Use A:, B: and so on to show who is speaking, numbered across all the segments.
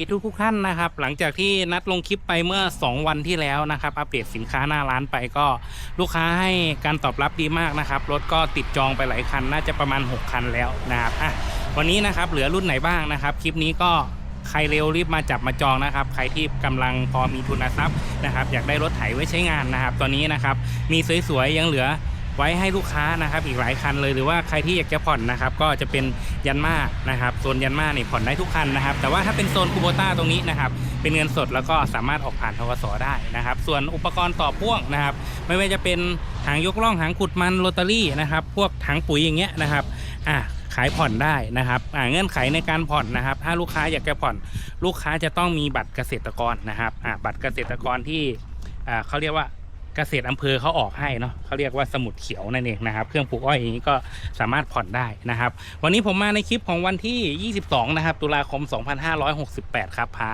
A: ทุกทุกท่านนะครับ หลังจากที่นัดลงคลิปไปเมื่อ 2 วันที่แล้วนะครับ อัปเดตสินค้าหน้าร้านไปก็ลูกค้าให้การตอบรับดีมากนะครับ รถก็ติดจองไปหลายคัน น่าจะประมาณ 6 คันแล้วนะครับอะวันนี้นะครับเหลือรุ่นไหนบ้างนะครับ คลิปนี้ก็ใครเร็วรีบมาจับมาจองนะครับ ใครที่กำลังพอมีทุนทรัพย์นะครับ อยากได้รถไถไว้ใช้งานนะครับ ตอนนี้นะครับมีสวยๆยังเหลือ ไว้ให้ลูกค้านะครับอีกหลายคันเลยหรือว่าใครที่อยากจะผ่อนนะครับก็จะเป็นยันมานะครับโซนยันมาเนี่ยผ่อนได้ทุกคันนะครับแต่ว่าถ้าเป็นโซนคูโบต้าตรงนี้นะครับเป็นเงินสดแล้วก็สามารถออกผ่านทกสได้นะครับส่วนอุปกรณ์ต่อพ่วงนะครับไม่ว่าจะเป็นหางยกล่องหางขุดมันโรตารี่นะครับพวกถังปุ๋ยอย่างเงี้ยนะครับอะขายผ่อนได้นะครับอ่าเงื่อนไขในการผ่อนนะครับ ถ้าลูกค้าอยากจะผ่อน ลูกค้าจะต้องมีบัตรเกษตรกรนะครับอ่าบัตรเกษตรกรที่อ่าเขาเรียกว่า เกษตรอำเภอเขาออกให้เนาะเขาเรียกว่าสมุดเขียวนั่นเองนะครับ เครื่องปลูกอ้อยอย่างนี้ก็สามารถผ่อนได้นะครับ วันนี้ผมมาในคลิปของวันที่ 22 นะครับ ตุลาคม 2568 ครับ พา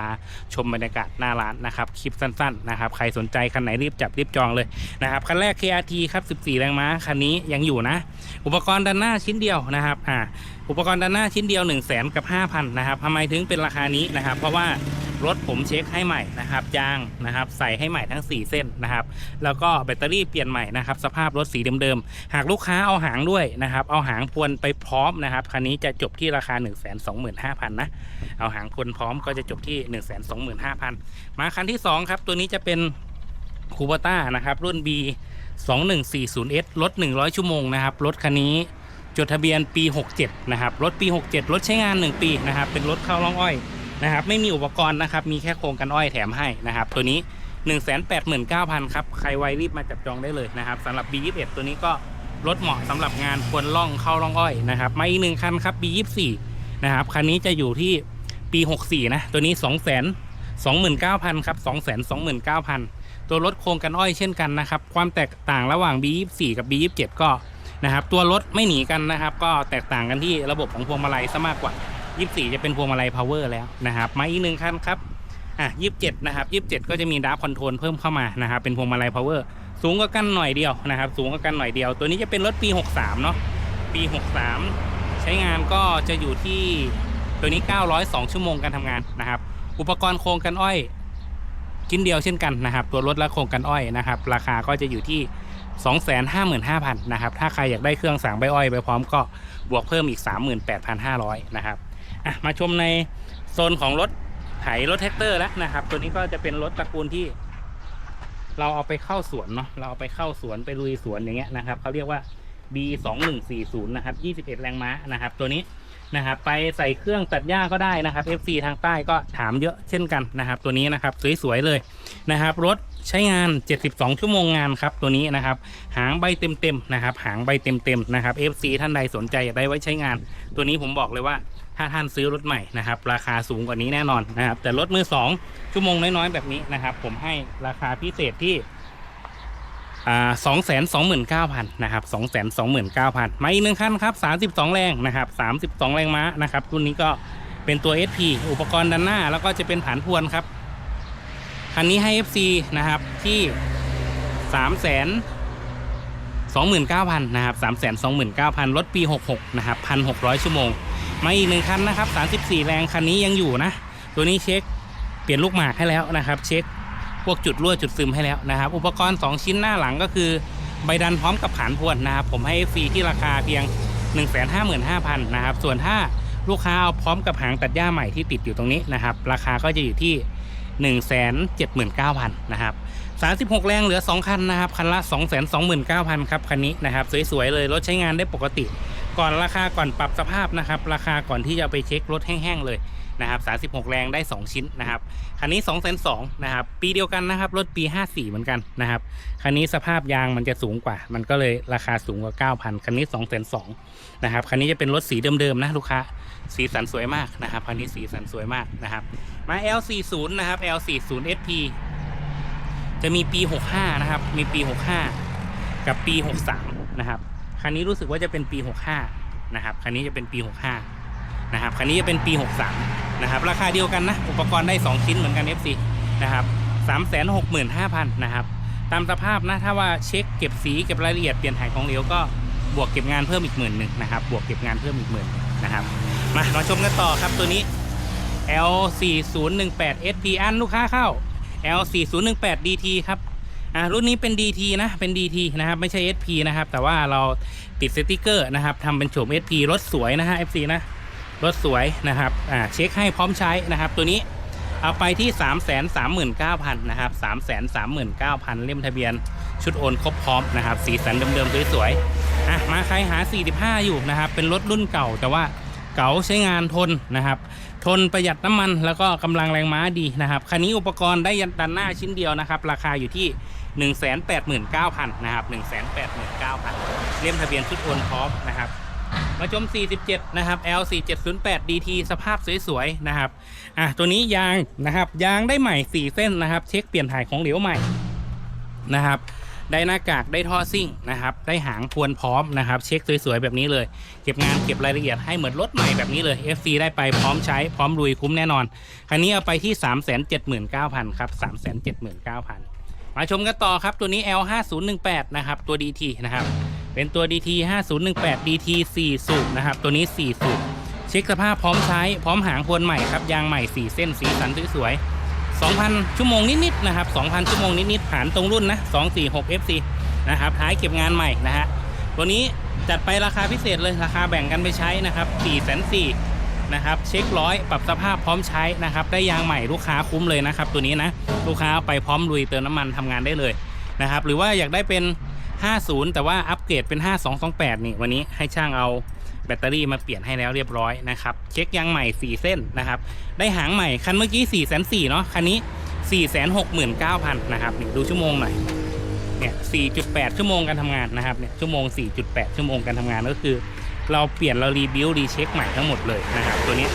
A: ชมบรรยากาศหน้าร้านนะครับ คลิปสั้นๆนะครับ ใครสนใจคันไหนรีบจับรีบจองเลยนะครับ คันแรก KRT ครับ 14 แรงม้า คันนี้ยังอยู่นะ อุปกรณ์ด้านหน้าชิ้นเดียวนะครับ อ่า อุปกรณ์ด้านหน้าชิ้นเดียว 1 0 0 0 0แกับ 5,000 นะครับทำไมถึงเป็นราคานี้นะครับ เพราะว่า รถผมเช็คให้ใหม่นะครับยางนะครับใส่ให้ใหม่ทั้ง 4 เส้นนะครับ แล้วก็แบตเตอรี่เปลี่ยนใหม่นะครับสภาพรถสีเดิมๆหากลูกค้าเอาหางด้วยนะครับเอาหางพวนไปพร้อมนะครับคันนี้จะจบที่ราคา 1 2 5 0 0 0นะเอาหางพวนพร้อมก็จะจบที่ 1 2 5 0 0 0 มาคันที่ 2 ครับ ตัวนี้จะเป็นคูเบต้านะครับรุ่น B 2140S รถ 100 ชั่วโมงนะครับรถคันนี้จดทะเบียนปี 67 นะครับ รถปี 67 รถใช้งาน 1 ปีนะครับ เป็นรถเข้าร่องอ้อย นะครับไม่มีอุปกรณ์นะครับมีแค่โครงกันอ้อยแถมให้นะครับตัวนี้ 189,000ครับใครไวรีบมาจับจองได้เลยนะครับสำหรับ B21 ตัวนี้ก็รถเหมาะสำหรับงานควรล่องเข้าร่องอ้อยนะครับมาอีกหนึ่งคันครับ B24 นะครับคันนี้จะอยู่ที่ปี 64 นะ ตัวนี้2 2 9 0 0 0ครับ229,000 ตัวรถโครงกันอ้อยเช่นกันนะครับ ความแตกต่างระหว่าง B24 กับ B27 ก็นะครับตัวรถไม่หนีกันนะครับ ก็แตกต่างกันที่ระบบของพวงมาลัยซะมากกว่า 24 จะเป็นพวงมาลัย power แล้วนะครับ มาอีกหนึ่งคันครับ อะ 27 นะครับ 27 ก็จะมีดาร์คอนโทรลเพิ่มเข้ามานะครับ เป็นพวงมาลัย power สูงก็กันหน่อยเดียวนะครับ สูงก็กันหน่อยเดียว ตัวนี้จะเป็นรถปี 63 เนาะ ปี 63 ใช้งานก็จะอยู่ที่ตัวนี้ 902 ชั่วโมงการทำงานนะครับ อุปกรณ์โครงกันอ้อยชิ้นเดียวเช่นกันนะครับ ตัวรถและโครงกันอ้อยนะครับ ราคาก็จะอยู่ที่255,000นะครับ ถ้าใครอยากได้เครื่องสางใบอ้อยไปพร้อมก็บวกเพิ่มอีก 38,500นะครับ อะมาชมในโซนของรถไถรถแท็กเตอร์แล้วนะครับ ตัวนี้ก็จะเป็นรถตระกูลที่ เราเอาไปเข้าสวนเนาะเราเอาไปเข้าสวนไปลุยสวนอย่างเงี้ยนะครับเขาเรียกว่า B 2 1 4 0นะครับ21 แรงม้านะครับ ตัวนี้นะครับไปใส่เครื่องตัดหญ้าก็ได้นะครับ FC ทางใต้ก็ถามเยอะเช่นกันนะครับ ตัวนี้นะครับสวยๆเลยนะครับ รถใช้งาน 72 ชั่วโมงงานครับตัวนี้นะครับ หางใบเต็มๆนะครับ หางใบเต็มๆนะครับ FC ท่านใดสนใจอยากได้ไว้ใช้งาน ตัวนี้ผมบอกเลยว่า ถ้าท่านซื้อรถใหม่นะครับ ราคาสูงกว่านี้แน่นอนนะครับ แต่รถมือสองชั่วโมงน้อยๆแบบนี้นะครับ ผมให้ราคาพิเศษที่สองแสนสองหมื่นเก้าพันนะครับสองแสนสองหมื่นเก้าพันมาอีกหนึ่งคันครับสามสิบสองแรงนะครับสามสิบสองแรงม้านะครับรุ่นนี้ก็เป็นตัว SP อุปกรณ์ด้านหน้า แล้วก็จะเป็นฐานพวนครับ คันนี้ให้ FC นะครับที่สามแสนสองหมื่นเก้าพันนะครับสามแสนสองหมื่นเก้าพันรถปีหกหกนะครับพันหกร้อยชั่วโมง มาอีกหนึ่งคันนะครับ 34 แรงคันนี้ยังอยู่นะ ตัวนี้เช็คเปลี่ยนลูกหมากให้แล้วนะครับ เช็คพวกจุดรั่วจุดซึมให้แล้วนะครับ อุปกรณ์ 2 ชิ้นหน้าหลังก็คือใบดันพร้อมกับผานพวนนะครับ ผมให้ฟรีที่ราคาเพียง 155,000นะครับ ส่วนถ้าลูกค้าเอาพร้อมกับหางตัดหญ้าใหม่ที่ติดอยู่ตรงนี้นะครับ ราคาก็จะอยู่ที่ 179,000นะครับ36 แรงเหลือ 2 คันนะครับ คันละ 229,000ครับคันนี้นะครับ สวยๆเลยรถใช้งานได้ปกติ ก่อนราคาก่อนปรับสภาพนะครับ ราคาก่อนที่จะไปเช็ครถแห้งๆเลยนะครับ36 แรงได้ 2 ชิ้นนะครับ คันนี้ 2 2 0 0 0นะครับ ปีเดียวกันนะครับ รถปี 54 เหมือนกันนะครับ คันนี้สภาพยางมันจะสูงกว่า มันก็เลยราคาสูงกว่า 9,000 คันนี้ 2 2 0 0 0นะครับ คันนี้จะเป็นรถสีเดิมๆนะลูกค้า สีสันสวยมากนะครับ คันนี้สีสันสวยมากนะครับ มา L40 นะครับ L40 SP จะมีปี 65 นะครับ มีปี 65 กับปี 63 นะครับ คันนี้รู้สึกว่าจะเป็นปี 65 นะครับ คันนี้จะเป็นปี 65 นะครับ คันนี้จะเป็นปี 63 นะครับ ราคาเดียวกันนะ อุปกรณ์ได้ 2 ชิ้นเหมือนกัน FC นะครับ365,000 นะครับ ตามสภาพนะ ถ้าว่าเช็คเก็บสีเก็บรายละเอียดเปลี่ยนถ่ายของเหลวก็บวกเก็บงานเพิ่มอีกหมื่นหนึ่งนะครับ บวกเก็บงานเพิ่มอีกหมื่นนะครับ มาเราชมกันต่อครับตัวนี้ L 4 0 1 8 SP อันลูกค้าเข้า L 4 0 1 8 DT ครับ อ่ารุ่นนี้เป็น DT นะเป็น DT นะครับไม่ใช่ SP นะครับแต่ว่าเราติดสติกเกอร์นะครับทำเป็นโฉม SP รถสวยนะฮะ FC นะรถสวยนะครับอ่าเช็คให้พร้อมใช้นะครับ ตัวนี้เอาไปที่ 3 3 9 0 0 0นะครับ3 3 9 0 0 0 เล่มทะเบียนชุดโอนครบพร้อมนะครับสีสันเดิมๆสวยๆอะมาใครหา 45 อยู่นะครับเป็นรถรุ่นเก่าแต่ว่าเก่าใช้งานทนนะครับ ทนประหยัดน้ำมันแล้วก็กำลังแรงม้าดีนะครับคันนี้อุปกรณ์ได้ยันดันหน้าชิ้นเดียวนะครับ ราคาอยู่ที่ 189,000นะครับ189,000 เล่มทะเบียนชุดโอนพร้อมนะครับมาชม47 นะครับ L 4708 DT สภาพสวยๆ นะครับ อะ ตัวนี้ยางนะครับ ยางได้ใหม่ 4 เส้นนะครับ เช็คเปลี่ยนถ่ายของเหลวใหม่นะครับ ได้หน้ากาก ได้ท่อซิ่งนะครับ ได้หางพวนพร้อมนะครับ เช็คสวยๆ แบบนี้เลย เก็บงานเก็บรายละเอียดให้เหมือนรถใหม่แบบนี้เลย FC ได้ไปพร้อมใช้ พร้อมลุยคุ้มแน่นอน คันนี้เอาไปที่ 379,000 ครับ 379,000 มาชมกันต่อครับตัวนี้ L 5018 นะครับตัว DT นะครับ เป็นตัว DT 5018 DT 4 สูบนะครับ ตัวนี้ 4 สูบเช็คสภาพพร้อมใช้พร้อมหางพวนใหม่ครับ ยางใหม่ 4 เส้นสีสันสวยๆ2,000 ชั่วโมงนิดๆนะครับ2,000 ชั่วโมงนิดๆผ่านตรงรุ่นนะ246 FC นะครับท้ายเก็บงานใหม่นะฮะตัวนี้จัดไปราคาพิเศษเลยราคาแบ่งกันไปใช้นะครับ4 4 0 0 นะครับเช็คร้อยปรับสภาพพร้อมใช้นะครับได้ยางใหม่ลูกค้าคุ้มเลยนะครับตัวนี้นะลูกค้าไปพร้อมลุยเติมน้ำมันทำงานได้เลยนะครับหรือว่าอยากได้เป็น 50 แต่ว่าอัปเกรดเป็น 5228 นี่วันนี้ให้ช่างเอาแบตเตอรี่มาเปลี่ยนให้แล้วเรียบร้อยนะครับเช็คยางใหม่ 4 เส้นนะครับได้หางใหม่คันเมื่อกี้4 4 0 0 0เนาะคันนี้ 469,000นะครับนี่ดูชั่วโมงหน่อยเนี่ย4.8 ชั่วโมงการทำงานนะครับเนี่ยชั่วโมง 4.8 ชั่วโมงการทำงานก็คือ เราเปลี่ยนเรารีบิวรีเช็คใหม่ทั้งหมดเลยนะครับตัวนี้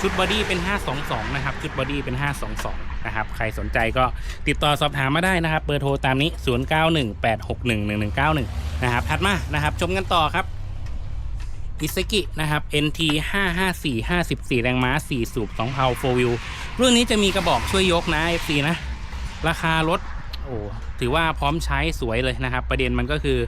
A: ชุดบอดี้เป็น 522 นะครับ ชุดบอดี้เป็น 522 นะครับ ใครสนใจก็ติดต่อสอบถามมาได้นะครับ เบอร์โทรตามนี้ 0918611191 นะครับ ถัดมานะครับ ชมกันต่อครับอิสกินะครับ NT 554 54 แรงม้า 4 สูบ2เพา4 wheel รุ่นนี้จะมีกระบอกช่วยยกนะ FC นะ ราคารถ โอ้ ถือว่าพร้อมใช้สวยเลยนะครับ ประเด็นมันก็คือ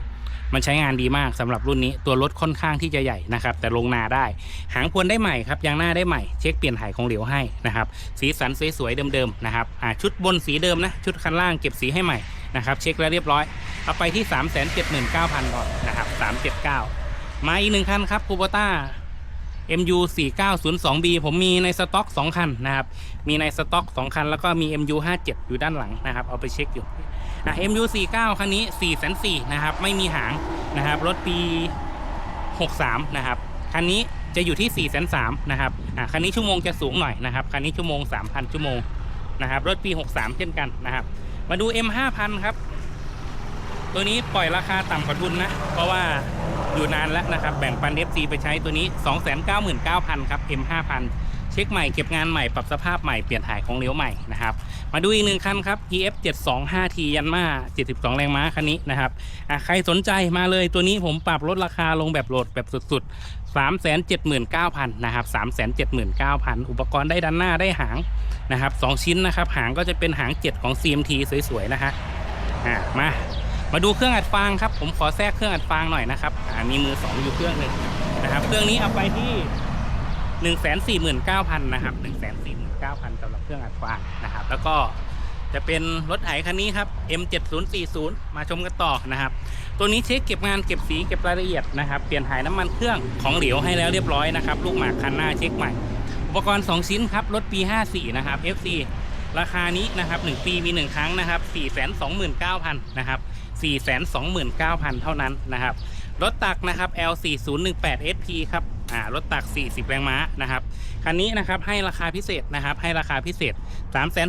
A: มันใช้งานดีมากสำหรับรุ่นนี้ตัวรถค่อนข้างที่จะใหญ่นะครับ แต่ลงนาได้ หางพวนได้ใหม่ครับยางหน้าได้ใหม่เช็คเปลี่ยนถ่ายของเหลวให้นะครับสีสันสวยๆเดิมๆนะครับชุดบนสีเดิมนะชุดคันล่างเก็บสีให้ใหม่นะครับเช็คแล้วเรียบร้อยเอาไปที่ 3 7 9 0 0 0ก่อนนะครับ379 มาอีกหนึ่งคันครับคูโบต้า MU 4902B ผมมีในสต็อก 2 คันนะครับ มีในสต็อก 2 คัน แล้วก็มี MU 57อยู่ด้านหลังนะครับ เอาไปเช็คอยู่อะ MU 49คันนี้4 4 0 0นะครับ ไม่มีหางนะครับ รถปี 63 นะครับ คันนี้จะอยู่ที่ 4 3 0 0นะครับ อะ คันนี้ชั่วโมงจะสูงหน่อยนะครับ คันนี้ชั่วโมง 3,000 ชั่วโมงนะครับ รถปี 63 เช่นกันนะครับ มาดู M 5000ครับ ตัวนี้ปล่อยราคาต่ำกว่าทุนนะ เพราะว่าอยู่นานแล้วนะครับ แบ่งปัน FC ไปใช้ตัวนี้ 299,000 ครับ M 5000 เช็คใหม่เก็บงานใหม่ปรับสภาพใหม่เปลี่ยนถ่ายของเหลวใหม่นะครับ มาดูอีกหนึ่งคันครับ EF 725T ยันมา72 แรงม้าคันนี้นะครับใครสนใจมาเลยตัวนี้ผมปรับลดราคาลงแบบโหลดแบบสุดๆ 379,000นะครับ379,000 อุปกรณ์ได้ด้านหน้าได้หางนะครับ2ชิ้นนะครับ หางก็จะเป็นหาง 7 ของ CMT สวยๆนะฮะมา มาดูเครื่องอัดฟางครับ ผมขอแทรกเครื่องอัดฟางหน่อยนะครับอ่ามีมือสองอยู่เครื่องหนึ่งนะครับ เครื่องนี้เอาไปที่หนึ่งแสนสี่หมื่นเก้าพันนะครับหนึ่งแสนสี่หมื่นเก้าพันสำหรับเครื่องอัดฟางนะครับ แล้วก็จะเป็นรถไถคันนี้ครับ M7040 มาชมกันต่อนะครับ ตัวนี้เช็คเก็บงานเก็บสีเก็บรายละเอียดนะครับ เปลี่ยนถ่ายน้ำมันเครื่องของเหลวให้แล้วเรียบร้อยนะครับ ลูกหมากคันหน้าเช็คใหม่ อุปกรณ์ 2 ชิ้นครับ รถปี 54 นะครับ FC ราคานี้นะครับ 1 ปีมี 1 ครั้งนะครับ 429,000 นะครับ 429,000 เท่านั้นนะครับ รถตักนะครับ L4018 SP ครับอ่ารถตัก 40 แรงม้านะครับคันนี้นะครับให้ราคาพิเศษนะครับให้ราคาพิเศษ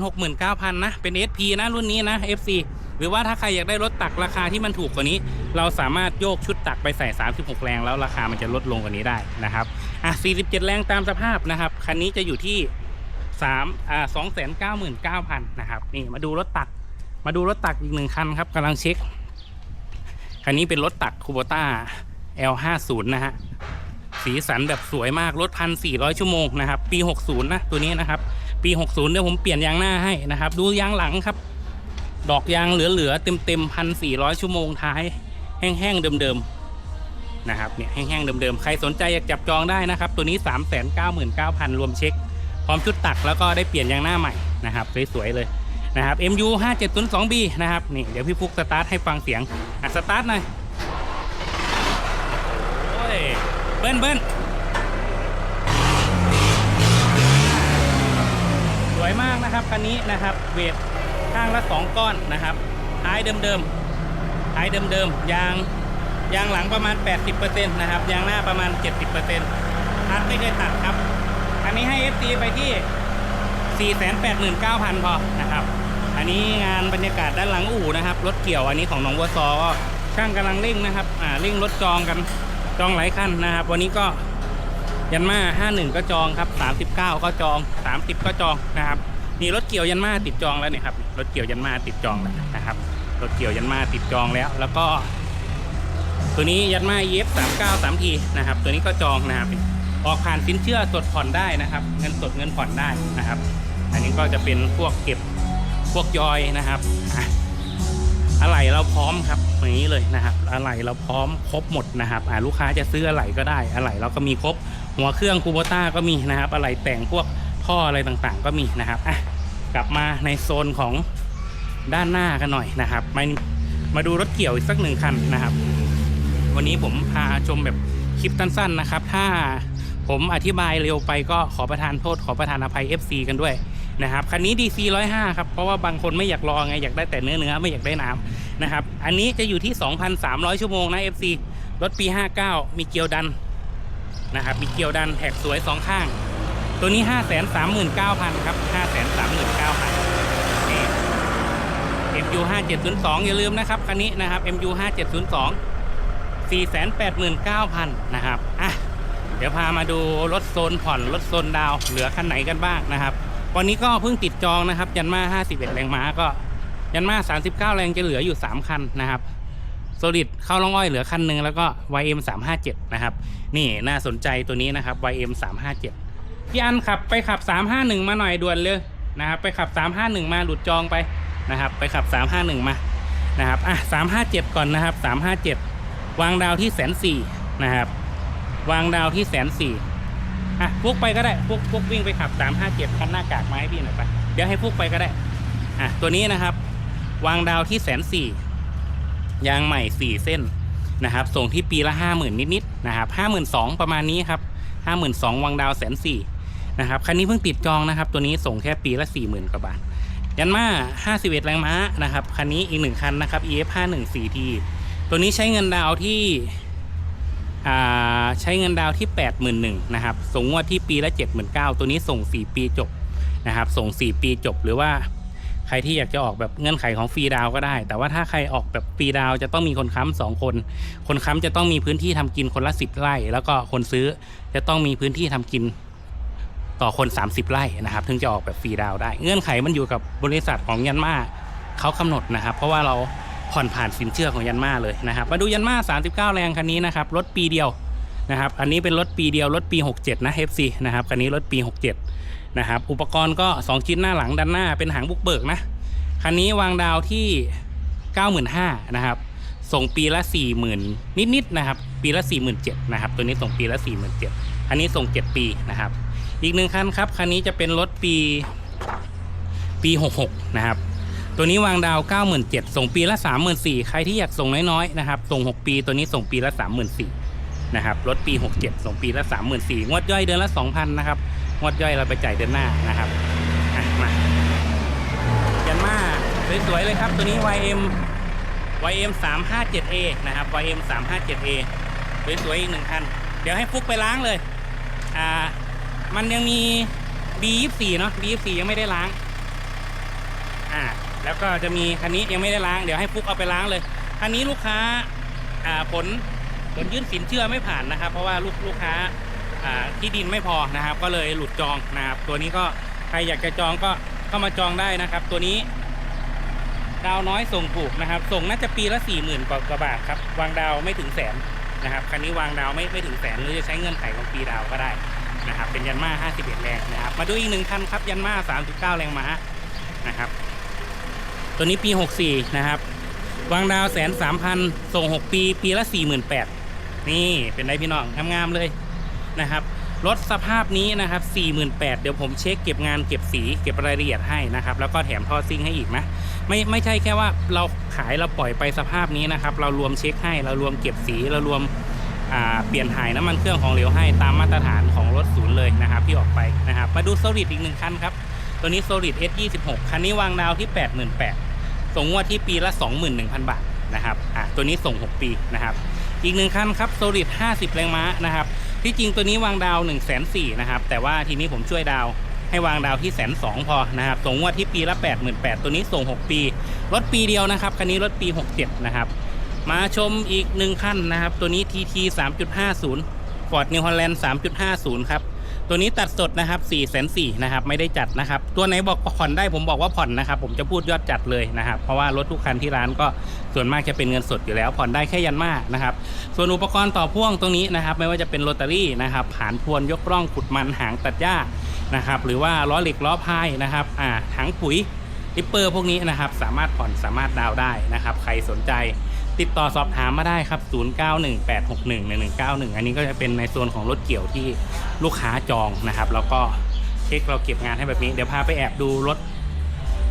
A: 369,000นะเป็น SP นะรุ่นนี้นะ FC หรือว่าถ้าใครอยากได้รถตักราคาที่มันถูกกว่านี้ เราสามารถโยกชุดตักไปใส่ 36 แรงแล้วราคามันจะลดลงกว่านี้ได้นะครับอะ47 แรงตามสภาพนะครับคันนี้จะอยู่ที่3อ่า299,000นะครับนี่มาดูรถตัก มาดูรถตักอีกหนึ่งคันครับกำลังเช็ค คันนี้เป็นรถตักคูโบต้า L50 นะฮะ สีสันแบบสวยมาก รถพันสี่ร้อยชั่วโมงนะครับ ปี 60 นะ ตัวนี้นะครับ ปี 60 เดี๋ยวผมเปลี่ยนยางหน้าให้นะครับ ดูยางหลังครับ ดอกยางเหลือๆ เต็มๆพันสี่ร้อยชั่วโมงท้าย แห้งๆ เดิมๆ นะครับ เนี่ยแห้งๆ เดิมๆ ใครสนใจอยากจับจองได้นะครับ ตัวนี้ 3 9 9 0 0 0 รวมเช็ค พร้อมชุดตักแล้วก็ได้เปลี่ยนยางหน้าใหม่นะครับ สวยๆ เลย นะครับ MU 5702B นะครับนี่เดี๋ยวพี่ฟุกสตาร์ทให้ฟังเสียงอะสตาร์ทหน่อยโอ้ยเบิ้ลเบิ้ลสวยมากนะครับคันนี้นะครับเวทข้างละสองก้อนนะครับท้ายเดิมๆท้ายเดิมๆยางยางหลังประมาณ 80%นะครับยางหน้าประมาณ 70%ทัดไม่เคยตัดครับ อันนี้ให้ FT ไปที่ 489,000 พอนะครับ อันนี้งานบรรยากาศด้านหลังอู่นะครับ รถเกี่ยวอันนี้ของหนองบัวซอก็ช่างกำลังเร่งนะครับอ่าเร่งรถจองกันจองหลายคันนะครับ วันนี้ก็ยันมา51 ก็จองครับ 39 ก็จอง 30 ก็จองนะครับนี่รถเกี่ยวยันมาติดจองแล้วเนี่ยครับรถเกี่ยวยันมาติดจองแล้วนะครับรถเกี่ยวยันมาติดจองแล้ว แล้วก็ ตัวนี้ยันมา EF 39 3ทีนะครับ ตัวนี้ก็จองนะครับออกผ่านสินเชื่อสดผ่อนได้นะครับ เงินสดเงินผ่อนได้นะครับ อันนี้ก็จะเป็นพวกเก็บ พวกยอยนะครับอะไหล่เราพร้อมครับอย่างนี้เลยนะครับ อะไหล่เราพร้อมครบหมดนะครับลูกค้าจะซื้ออะไหล่ก็ได้ อะไหล่เราก็มีครบ หัวเครื่องคูโบต้าก็มีนะครับ อะไหล่แต่งพวกท่ออะไรต่างๆ ก็มีนะครับอะกลับมาในโซนของด้านหน้ากันหน่อยนะครับมามาดูรถเกี่ยวอีกสักหนึ่งคันนะครับ วันนี้ผมพาชมแบบคลิปสั้นๆนะครับ ถ้าผมอธิบายเร็วไปก็ขอประทานโทษขอประทานอภัย FC กันด้วย นะครับคันนี้ DC 105ครับเพราะว่าบางคนไม่อยากรอไงอยากได้แต่เนื้อเนื้อไม่อยากได้น้ำนะครับอันนี้จะอยู่ที่ 2,300 ชั่วโมงนะ FC รถปี 59 มีเกียวดันนะครับมีเกียวดันแท็กสวยสองข้าง ตัวนี้ 539,000 ครับ 539,000นี่ MU 5702 อย่าลืมนะครับคันนี้นะครับ MU 5702 489,000 นะครับ อะ เดี๋ยวพามาดูรถโซนผ่อน รถโซนดาว เหลือคันไหนกันบ้างนะครับ วันนี้ก็เพิ่งติดจองนะครับ ยันมา 51 แรงม้าก็ ยันมา 39 แรงจะเหลืออยู่ 3 คันนะครับโซลิดเข้าล่องอ้อยเหลือคันหนึ่งแล้วก็ YM 357นะครับ นี่น่าสนใจตัวนี้นะครับ YM 357พี่อันขับไปขับ 351 มาหน่อยด่วนเลยนะครับ ไปขับ 351 มาหลุดจองไปนะครับ ไปขับ 351 มานะครับอะ357 ก่อนนะครับ 357 วางดาวที่แสนสี่นะครับ วางดาวที่แสนสี่ อะพวกไปก็ได้พวกพวกวิ่งไปขับสามห้าเจ็ดคันหน้ากากมาให้พี่หน่อยไปเดี๋ยวให้พวกไปก็ได้อะตัวนี้นะครับ วางดาวที่แสนสี่ยางใหม่สี่เส้นนะครับ ส่งที่ปีละห้าหมื่นนิดๆนะครับห้าหมื่นสองประมาณนี้ครับห้าหมื่นสองวางดาวแสนสี่นะครับคันนี้เพิ่งติดจองนะครับ ตัวนี้ส่งแค่ปีละสี่หมื่นกว่าบาทยันมา 51 แรงม้านะครับ คันนี้อีกหนึ่งคันนะครับ EF 51 4T ตัวนี้ใช้เงินดาวที่ ใช้เงินดาวที่ 81,000นะครับ ส่งงวดที่ปีละ 79,000ตัวนี้ส่ง 4 ปีจบนะครับ ส่ง 4 ปีจบหรือว่าใครที่อยากจะออกแบบเงื่อนไขของฟรีดาวก็ได้ แต่ว่าถ้าใครออกแบบฟรีดาวจะต้องมีคนค้ำสองคน คนค้ำจะต้องมีพื้นที่ทำกินคนละ 10 ไร่ แล้วก็คนซื้อจะต้องมีพื้นที่ทำกินต่อคน 30 ไร่นะครับ ถึงจะออกแบบฟรีดาวได้ เงื่อนไขมันอยู่กับบริษัทของยันมาเขากำหนดนะครับ เพราะว่าเรา ผ่อนผ่านสินเชื่อของยันมาเลยนะครับ มาดูยันมา39 แรงคันนี้นะครับ รถปีเดียวนะครับ อันนี้เป็นรถปีเดียวรถปี 67 นะ FC นะครับ คันนี้รถปี 67 นะครับ อุปกรณ์ก็ 2 ชิ้นหน้าหลังด้านหน้าเป็นหางบุกเบิกนะ คันนี้วางดาวที่ 95,000นะครับ ส่งปีละ 40,000 นิดๆนะครับ ปีละ 47,000นะครับ ตัวนี้ส่งปีละ 47,000อันนี้ส่ง 7 ปีนะครับ อีกหนึ่งคันครับ คันนี้จะเป็นรถปีปี 66 นะครับ ตัวนี้วางดาว 97,000ส่งปีละ 34,000ใครที่อยากส่งน้อยๆนะครับส่ง 6 ปีตัวนี้ส่งปีละ 34,000นะครับรถปี 67 ส่งปีละ 34,000งวดย่อยเดือนละ 2,000นะครับงวดย่อยเราไปจ่ายเดือนหน้านะครับมายันมาสวยๆเลยครับ ตัวนี้ YM YM 357A นะครับ YM 357A สวยๆอีกหนึ่งคัน เดี๋ยวให้ฟุกไปล้างเลย อ่า มันยังมี B24 เนาะ B24 ยังไม่ได้ล้าง อ่า แล้วก็จะมีคันนี้ยังไม่ได้ล้างเดี๋ยวให้ฟุกเอาไปล้างเลยคันนี้ลูกค้าอ่าผลผลยื่นสินเชื่อไม่ผ่านนะครับ เพราะว่าลูกลูกค้าอ่าที่ดินไม่พอนะครับ ก็เลยหลุดจองนะครับ ตัวนี้ก็ใครอยากจะจองก็เข้ามาจองได้นะครับ ตัวนี้ ดาวน้อยส่งถูกนะครับ ส่งน่าจะปีละสี่หมื่นกว่าบาทครับวางดาวไม่ถึงแสนนะครับคันนี้วางดาวไม่ไม่ถึงแสนหรือจะใช้เงื่อนไขของปีดาวก็ได้นะครับ เป็นยันมา51แรงนะครับ มาดูอีกหนึ่งคันครับยันมา39 แรงม้านะครับ ตัวนี้ปี 64 นะครับ วางดาวแสนสามพันส่ง 6 ปี ปีละ48,000นี่เป็นไรพี่น้องงามๆเลยนะครับรถสภาพนี้นะครับ 48,000 เดี๋ยวผมเช็คเก็บงานเก็บสีเก็บรายละเอียดให้นะครับ แล้วก็แถมท่อซิ่งให้อีกนะ ไม่ไม่ใช่แค่ว่าเราขายเราปล่อยไปสภาพนี้นะครับ เรารวมเช็คให้ เรารวมเก็บสี เรารวมเปลี่ยนถ่ายน้ำมันเครื่องของเหลวให้ตามมาตรฐานของรถศูนย์เลยนะครับ ที่ออกไปนะครับ มาดูโซลิดอีกหนึ่งคันครับ ตัวนี้โซลิด S26 คันนี้วางดาวที่ 88,000ส่งงวดที่ปีละ 21,000 บาทนะครับอะตัวนี้ส่ง 6 ปีนะครับ อีกหนึ่งคันครับโซลิด50 แรงม้านะครับ ที่จริงตัวนี้วางดาว 1 4 0 0 0นะครับ แต่ว่าทีนี้ผมช่วยดาวให้วางดาวที่แสนสองพอนะครับ ส่งงวดที่ปีละ 88,000ตัวนี้ส่ง 6 ปี รถปีเดียวนะครับ คันนี้รถปี 67 นะครับ มาชมอีกหนึ่งคันนะครับ ตัวนี้ TT 3.50 Ford New Holland 3.50 ครับ ตัวนี้ตัดสดนะครับ4 4 0 0 0นสนะครับไม่ได้จัดนะครับ ตัวไหนบอกผ่อนได้ผมบอกว่าผ่อนนะครับ ผมจะพูดยอดจัดเลยนะครับ เพราะว่ารถทุกคันที่ร้านก็ส่วนมากจะเป็นเงินสดอยู่แล้ว ผ่อนได้แค่ยันมานะครับ ส่วนอุปกรณ์ต่อพ่วงตรงนี้นะครับ ไม่ว่าจะเป็นโรตารี่นะครับผานพวนยกร่องขุดมันหางตัดหญ้านะครับ หรือว่าล้อเหล็กล้อพายนะครับอ่าถังปุ๋ยลิปเปอร์พวกนี้นะครับ สามารถผ่อนสามารถดาวได้นะครับ ใครสนใจ ติดต่อสอบถามมาได้ครับ 0918611191 อันนี้ก็จะเป็นในโซนของรถเกี่ยวที่ลูกค้าจองนะครับ แล้วก็เช็คเราเก็บงานให้แบบนี้ เดี๋ยวพาไปแอบดูรถ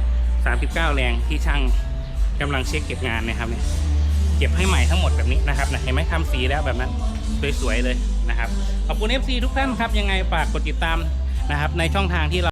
A: 39 แรงที่ช่างกำลังเช็คเก็บงานนะครับเนี่ยเก็บให้ใหม่ทั้งหมดแบบนี้นะครับนะเห็นไหมทำสีแล้วแบบนั้นสวยๆเลยนะครับ ขอบคุณ FC ทุกท่านครับ ยังไงฝากกดติดตามนะครับในช่องทางที่เรา